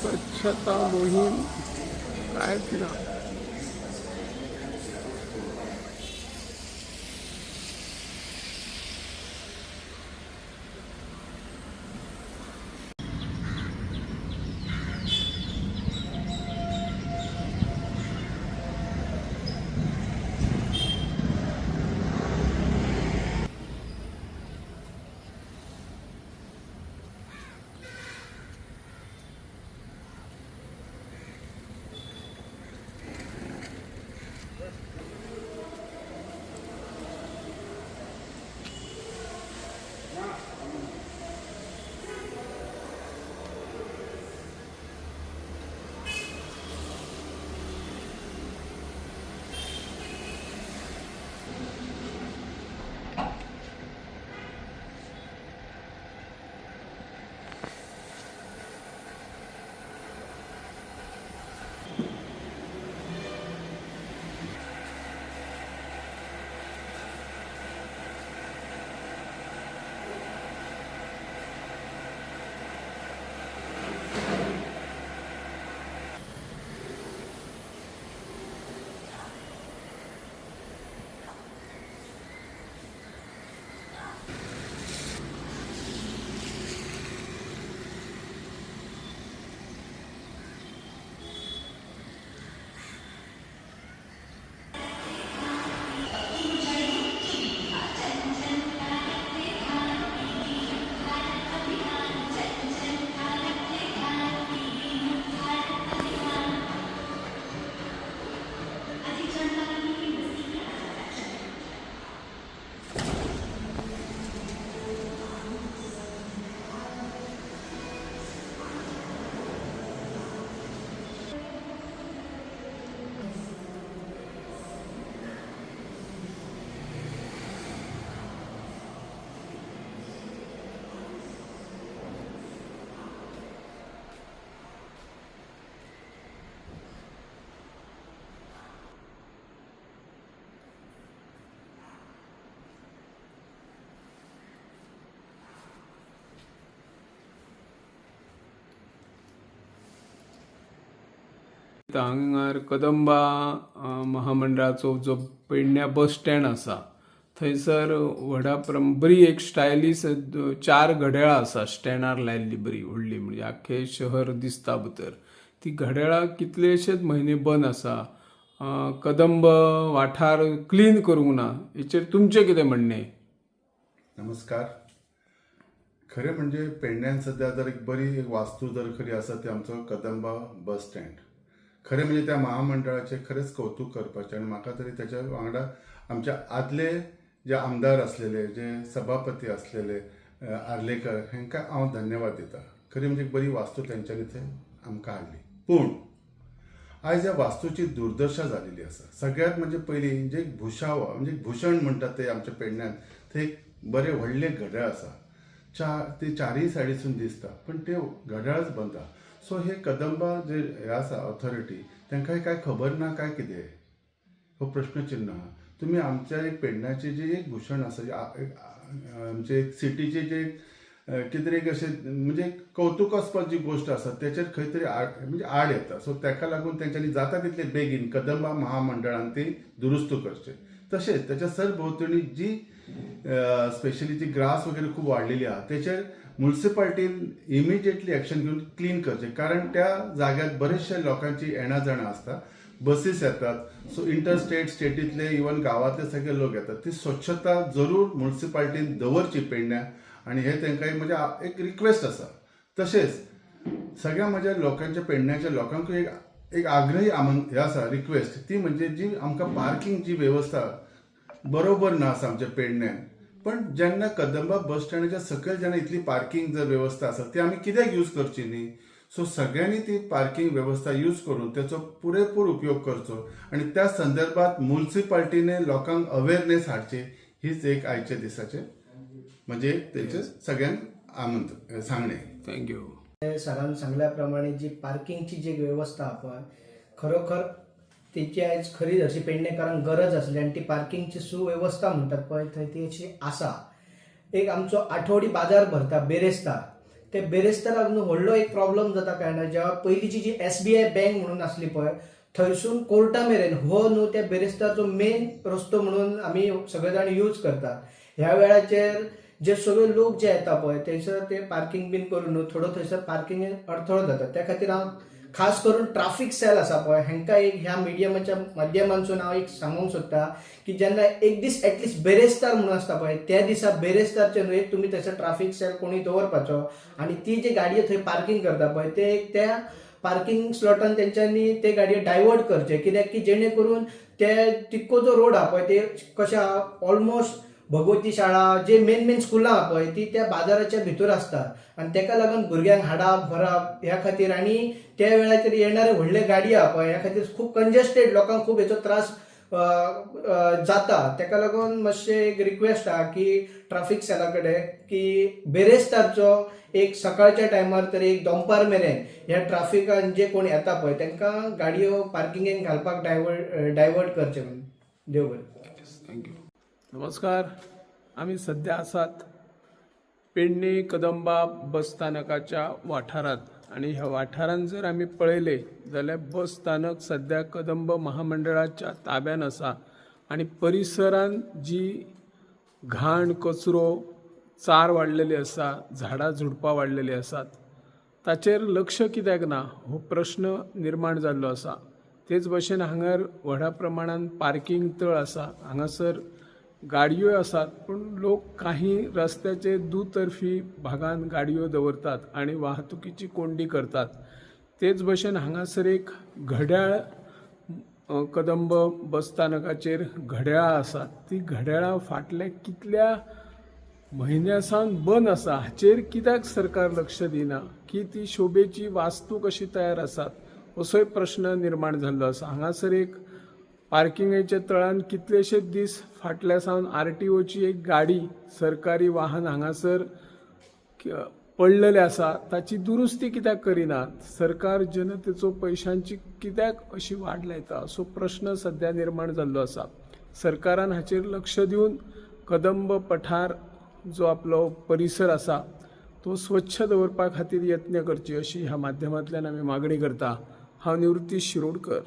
स्वच्छता मोहीम काय तिला हांगार कदंबा महामंडळाचो जो पेडण्या बस स्टँड आसा थंयसर व्हडा प्रम बरी एक स्टायलीश चार घड्याळां आसा स्टँडार लायल्ली बरी व्हडली म्हणजे आख्खे शहर दिसता भितर. ती घड्याळां कितलेशेच म्हयने बंद आसा. कदंब वाठार क्लीन करूंक ना हेचेर तुमचें कितें म्हणणें? नमस्कार. खरें म्हणजे पेडण्यान सध्या जर एक बरी एक वास्तू जर खरी आसा ती आमचो कदंबा बस स्टँड. खरें म्हणजे त्या महामंडळाचें खरेंच कौतुक करपाचें आनी म्हाका तरी त्याच्या वांगडा आमच्या आदले जे आमदार असलेले जे सभापती असलेले आर्लेकर हांकां हांव धन्यवाद दिता. खरी म्हणजे बरी वास्तू तेंच्यांनी थंय आमकां हाडली. पूण आयज ह्या वास्तूची दुर्दशा जालेली आसा. सगळ्यात म्हणजे पयलीं जे भुशाव म्हणजे भुशण म्हणजे म्हणटात ते आमच्या पेडण्यांत थंय एक बरें व्हडलें घड्याळ आसा. चार ते चारय सायडीसून दिसता पण ते घड्याळच बंद आहा सो हे कदंबा जे हे आसा ऑथॉरिटी तांकां काय खबर ना काय कितें हो प्रश्नचिन्ह. आहा तुमी आमच्या एक पेडण्याचे जे एक भूषण आसा जे आमचे एक सिटीचे जे कितें एक अशें म्हणजे कौतुकास्पद जी गोश्ट आसा तेचेर खंय तरी आड म्हणजे आड येता सो ताका लागून तेंच्यांनी जाता तितले बेगीन कदंबा महामंडळान ती दुरुस्त करचे. तशेंच त्याच्या सरभोवतणी जी स्पेशली जी ग्रास वगैरे खूप वाढलेली आहा तेचेर म्युन्सिपाल्टीन इमिजिएटली एक्शन घेवन क्लीन करचे कारण त्या जाग्यात बरेचशे लोकांची येणा जाणा आसता बसीस येतात सो इंटर स्टेट स्टेटीतले इवन गावातले सगळे लोक येतात. ती स्वच्छता जरूर म्युन्सिपाल्टीन दवरची पेडण्या आणि हे त्यांना एक म्हणजे एक रिक्वेस्ट आसा तशेंच सगळ्या म्हज्या लोकांच्या पेडण्याच्या लोकांकूय एक एक आग्रही आमन हे आसा रिक्वेस्ट ती म्हणजे जी आमकां पार्किंग जी वेवस्था बरोबर ना आसा आमच्या पेडण्यान पण जेन्ना कदंबा बस स्टँडाच्या सकयल जेन्ना इतली पार्किंग जर वेवस्था आसा ती आमी कित्याक यूज करची न्ही सो सगळ्यांनी ती पार्किंग वेवस्था यूज करून त्याचो पुरेपूर उपयोग करचो. आणि त्या संदर्भात म्युन्सिपाल्टीने लोकांक अवेअरनेस हाडचे हीच एक आयच्या दिसाचे म्हणजे तेचे सगळ्यांक आमंत्र सांगणे. थँक्यू सरांनी सांगल्याप्रमाणे जी पार्किंगची जी व्यवस्था पळय खरोखर तेची आयज खरी अशी पेडणेकारांक गरज आसली आनी ती पार्किंगची सुव्यवस्था म्हणटात पळय थंय ती अशी आसा. एक आमचो आठवडी बाजार भरता बेरेस्तार ते बेरेस्ताराक न्हू व्हडलो एक प्रॉब्लेम जाता कारण जेव्हा पयलींची जी एस बी आय बँक म्हणून आसली पळय थंयसून कोर्टा मेरेन हो न्हू त्या बेरेस्तारचो मेन रस्तो म्हणून आमी सगळे जाण यूज करतात ह्या वेळाचेर जे सगळे लोक जे येता पळय थंयसर ते पार्किंग बीन करून न्हू थोडो थंयसर पार्किंग अडथळो जाता. त्या खातीर हांव खास करून ट्राफीक सेल आसा पळय हांकां एक ह्या मिडियमाच्या माध्यमांसून हांव एक सांगूंक सोदता की जेन्ना एक दीस एटलिस्ट बेरेस्तार म्हणून आसता पळय त्या दिसा बेरेस्तारचे न्हू तुमी थंयसर ट्राफीक सेल कोणी दवरपाचो आनी ती जी गाडयो थंय पार्किंग करता पळय ते एक त्या पार्किंग स्लॉटान तेंच्यांनी ते गाडयो डायवर्ट करचे. कित्याक की जेणे करून ते तितको जो रोड आहा पळय ते कशें आहा ऑलमोस्ट भगवती शाळा जे मेन मेन स्कुलां पळय ती त्या बाजाराच्या भितर आसता आनी तेका लागून भुरग्यांक हाडप व्हरप ह्या खातीर आनी त्या वेळाचेर येणारे व्हडले गाडी आहा पळय ह्या खातीर खूब कंजेस्टेड लोकांक खूब हेचो त्रास जाता. तेका लागून मातशें एक रिक्वेस्ट आहा की ट्राफीक सेला कडेन की बेरेस्तारचो एक सकाळच्या टायमार तरी एक दनपार मेरेन ह्या ट्राफिकान जे कोण येता पळय तांकां गाडयो पार्किंगेक घालपाक डायवर्ट डायवर्ट करचे म्हणून देव बरें. थँक्यू नमस्कार. आम्ही सध्या आसात पेडणे कदंबा बस स्थानकाच्या वाठारात. आणि ह्या वाठारांत जर आमी पळयले जाल्यार बस स्थानक सध्या कदंब महामंडळाच्या ताब्यान आसा. आणि परिसरांत जी घाण कचरो चार वाडलेली आसा झाडां झुडपां वाडलेली आसात ताचेर लक्ष कित्याक ना? हो प्रश्न निर्माण जाल्लो आसा. तेच भशेन हांगर व्हडा प्रमाणान पार्किंग तळ आसा. हांगासर गाडयो आसात पूण लोक काही रस्त्याचे दुतर्फी भागान गाडयो दवरतात आणि वाहतुकीची कोंडी करतात. तेच भशेन हांगासर एक घड्याळ कदंब बस स्थानकाचेर घड्याळां आसात ती घड्याळां फाटल्या कितल्या म्हयन्या सावन बंद आसा हाचेर कित्याक सरकार लक्ष दिना? की ती शोभेची वास्तू कशी तयार आसात? असोय प्रश्न निर्माण जाल्लो आसा. हांगासर एक पार्किंगेच्या तळान कितलेशेच दीस फाटल्या सावन आर टी ओची एक गाडी सरकारी वाहन हांगासर पडलेले आसा ताची दुरुस्ती कित्याक करिनात सरकार जनतेचो पयशांची कित्याक अशी वाट लायता? असो प्रश्न सध्या निर्माण जाल्लो आसा. सरकारान हाचेर लक्ष दिवन कदंब पठार जो आपलो परिसर आसा तो स्वच्छ दवरपा खातीर यत्न करची अशी ह्या माध्यमांतल्यान आमी मागणी करता. हांव निवृत्ती शिरोडकर.